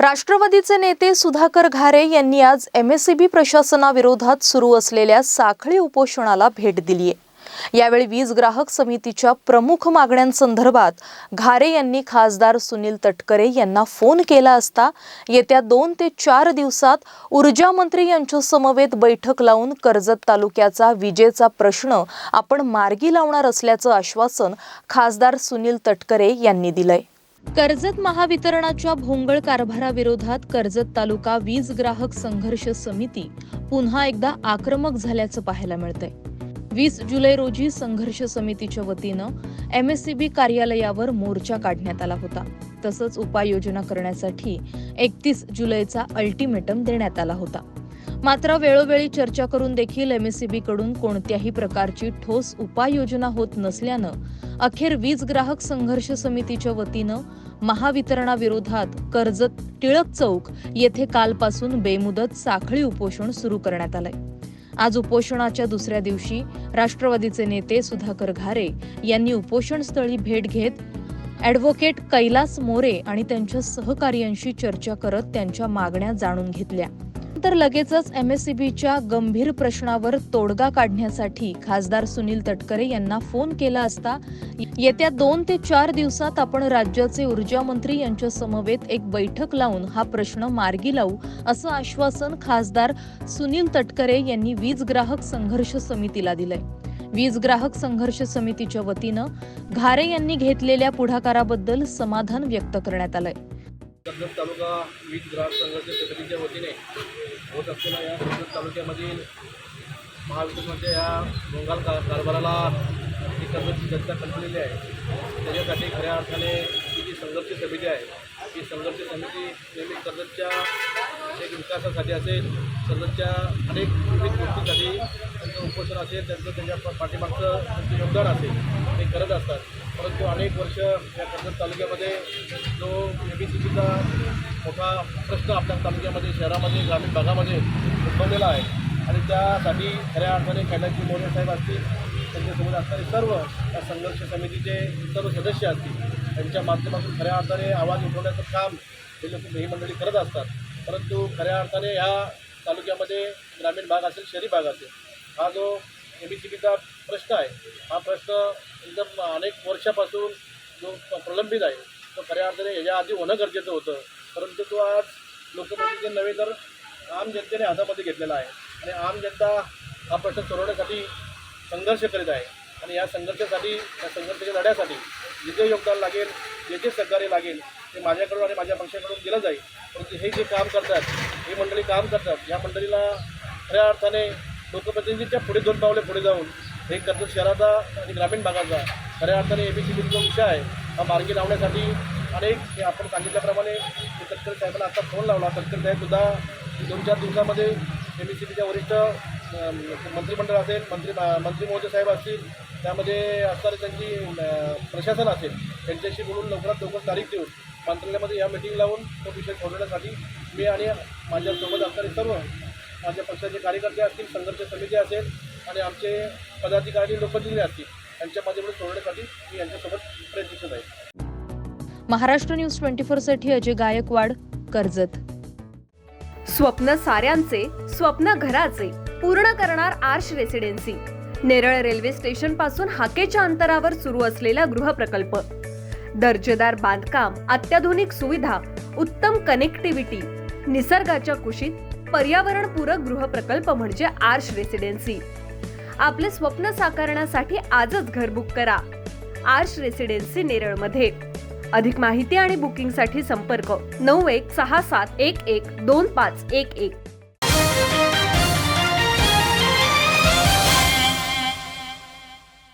राष्ट्रवादीचे नेते सुधाकर घारे यांनी आज एमएससीबी प्रशासनाविरोधात सुरू असलेल्या साखळी उपोषणाला भेट दिली आहे. यावेळी वीज ग्राहक समितीच्या प्रमुख मागण्यांसंदर्भात घारे यांनी खासदार सुनील तटकरे यांना फोन केला असता येत्या दोन ते चार दिवसात ऊर्जा मंत्री यांच्या समवेत बैठक लावून कर्जत तालुक्याचा विजेचा प्रश्न आपण मार्गी लावणार असल्याचं आश्वासन खासदार सुनील तटकरे यांनी दिलंय. कर्जत महावितरणाच्या भोंगळ कारभाराविरोधात कर्जत तालुका वीज ग्राहक संघर्ष समिती पुन्हा एकदा आक्रमक झाल्याचं पाहायला मिळतंय. वीस जुलै रोजी संघर्ष समितीच्या वतीनं एमएससीबी कार्यालयावर मोर्चा काढण्यात आला होता. तसंच उपाययोजना करण्यासाठी एकतीस जुलैचा अल्टिमेटम देण्यात आला होता. मात्र वेळोवेळी चर्चा करून देखील एमएससीबी कडून कोणत्याही प्रकारची ठोस उपाययोजना होत नसल्यानं अखेर वीज ग्राहक संघर्ष समितीच्या वतीनं महावितरणाविरोधात कर्जत टिळक चौक येथे कालपासून बेमुदत साखळी उपोषण सुरू करण्यात आलंय. आज उपोषणाच्या दुसऱ्या दिवशी राष्ट्रवादीचे नेते सुधाकर घारे यांनी उपोषणस्थळी भेट घेत ॲडव्होकेट कैलास मोरे आणि त्यांच्या सहकार्यांशी चर्चा करत त्यांच्या मागण्या जाणून घेतल्या. तर लगेचच एमएससीबीच्या गंभीर प्रश्नावर तोडगा काढण्यासाठी खासदार सुनील तटकरे यांना फोन केला असता येत्या दोन ते चार दिवसात आपण राज्याचे ऊर्जा मंत्री यांच्या समवेत एक बैठक लावून हा प्रश्न मार्गी लावू असं आश्वासन खासदार सुनील तटकरे यांनी वीज ग्राहक संघर्ष समितीला दिलंय. वीज ग्राहक संघर्ष समितीच्या वतीनं घारे यांनी घेतलेल्या पुढाकाराबद्दल समाधान व्यक्त करण्यात आलंय. कर्जत तालुका वीज ग्राहक संघर्ष समितीच्या वतीने होत असलेल्या या कर्जत तालुक्यामधील महावितरणाच्या या बंगाल का कारभाराला ही जनता कंपलेली आहे त्याच्यासाठी खऱ्या अर्थाने ही जी संघर्ष समिती आहे ही संघर्ष समिती नेहमी कर्जतच्या एक विकासासाठी असेल कर्जतच्या अनेक विविध गोष्टीसाठी त्यांचं उपोषण असेल त्यांचं त्यांच्या पाठीमागचं त्यांचं योगदान असेल ते करत असतात. परंतु अनेक वर्ष या कर्जत तालुक्यामध्ये जो ए बी सी बीचा मोठा प्रश्न आपल्या तालुक्यामध्ये शहरामध्ये ग्रामीण भागामध्ये उद्भवलेला आहे. आणि त्यासाठी खऱ्या अर्थाने कैलासजी मोरे साहेब असतील त्यांच्यासोबत असणारे सर्व या संघर्ष समितीचे सर्व सदस्य असतील त्यांच्या माध्यमातून खऱ्या अर्थाने आवाज उठवण्याचं काम हे लोक ही मंडळी करत असतात. परंतु खऱ्या अर्थाने ह्या तालुक्यामध्ये ग्रामीण भाग असेल शहरी भाग असेल हा जो एम बी सी बीचा प्रश्न आहे हा प्रश्न एकदम अनेक वर्षापासून जो प्रलंबित आहे तो खऱ्या अर्थाने ह्याच्या आधी होणं गरजेचं होतं. परंतु तो आज लोकप्रतिनिधी नव्हे तर आम जनतेने हातामध्ये घेतलेला आहे. आणि आम जनता हा प्रश्न सोडवण्यासाठी संघर्ष करीत आहे. आणि या संघर्षासाठी या संघर्षाच्या लढ्यासाठी जे जे योगदान लागेल जे जे सहकार्य लागेल ते माझ्याकडून आणि माझ्या पक्षाकडून दिलं जाईल. परंतु हे जे काम करतात ही मंडळी काम करतात या मंडळीला खऱ्या अर्थाने लोकप्रतिनिधींच्या पुढे दोन पावले पुढे जाऊन हे कर्जत शहराचा आणि ग्रामीण भागाचा खऱ्या अर्थाने ए बी सी जो विषय आहे हा मार्गी लावण्यासाठी अनेक हे आपण सांगितल्याप्रमाणे ते साहेबांना आता फोन लावला. तटकरे साहेबसुद्धा दोन चार दिवसामध्ये ए बी सी बीच्या वरिष्ठ मंत्रिमंडळ असेल मंत्री मंत्री महोदय साहेब असतील त्यामध्ये असणारे त्यांची प्रशासन असेल त्यांच्याशी बोलून लवकरात लवकर तारीख देऊन मंत्रालयामध्ये या मिटिंग लावून तो विषय सोडवण्यासाठी मी आणि माझ्यासोबत असणारे सर्व माझ्या पक्षाचे कार्यकर्ते असतील संघर्ष समिती असेल आणि आमचे पदाधिकारी लोकप्रतिनिधी असतील यांच्या माध्यमातून सोडवण्यासाठी मी यांच्यासोबत प्रयत्नशील आहे. महाराष्ट्र न्यूज ट्वेंटी फोरसाठी अजय गायकवाड कर्जत. स्वप्न साऱ्यांचे स्वप्न घराचे पूर्ण करणार आर्श रेसिडेन्सी. नेरळ रेल्वे स्टेशनपासून हाकेच्या अंतरावर सुरू असलेला गृहप्रकल्प. दर्जेदार बांधकाम अत्याधुनिक सुविधा उत्तम कनेक्टिव्हिटी निसर्गाच्या कुशीत पर्यावरणपूरक गृहप्रकल्प म्हणजे आर्श रेसिडेन्सी. आपले स्वप्न साकारण्यासाठी आजच घर बुक करा. आर्श रेसिडेन्सी नेरळमध्ये. अधिक माहिती आणि बुकिंगसाठी संपर्क नऊ एक सहा सात एक एक दोन पाच एक एक.